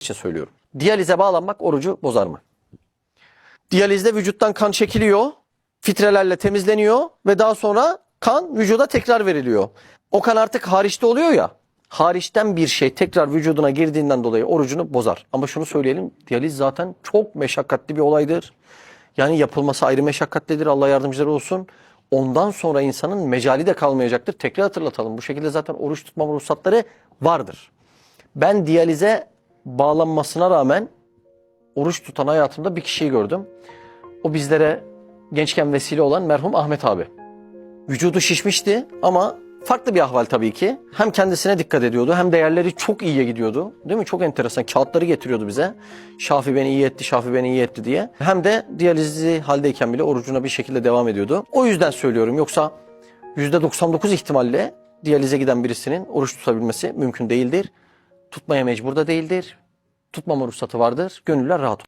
için söylüyorum. Diyalize bağlanmak orucu bozar mı? Diyalizde vücuttan kan çekiliyor, filtrelerle temizleniyor ve daha sonra kan vücuda tekrar veriliyor. O kan artık hariçte oluyor ya. Hariçten bir şey tekrar vücuduna girdiğinden dolayı orucunu bozar. Ama şunu söyleyelim, diyaliz zaten çok meşakkatli bir olaydır. Yani yapılması ayrı meşakkatlidir. Allah yardımcıları olsun. Ondan sonra insanın mecali de kalmayacaktır. Tekrar hatırlatalım. Bu şekilde zaten oruç tutma ruhsatları vardır. Ben diyalize bağlanmasına rağmen oruç tutan hayatımda bir kişiyi gördüm. O bizlere gençken vesile olan merhum Ahmet abi. Vücudu şişmişti ama farklı bir ahval tabii ki. Hem kendisine dikkat ediyordu hem değerleri çok iyiye gidiyordu. Değil mi? Çok enteresan. Kağıtları getiriyordu bize. Şafi beni iyi etti, Şafi beni iyi etti diye. Hem de diyalizli haldeyken bile orucuna bir şekilde devam ediyordu. O yüzden söylüyorum. Yoksa %99 ihtimalle diyalize giden birisinin oruç tutabilmesi mümkün değildir. Tutmaya mecbur da değildir. Tutmama ruhsatı vardır. Gönüller rahat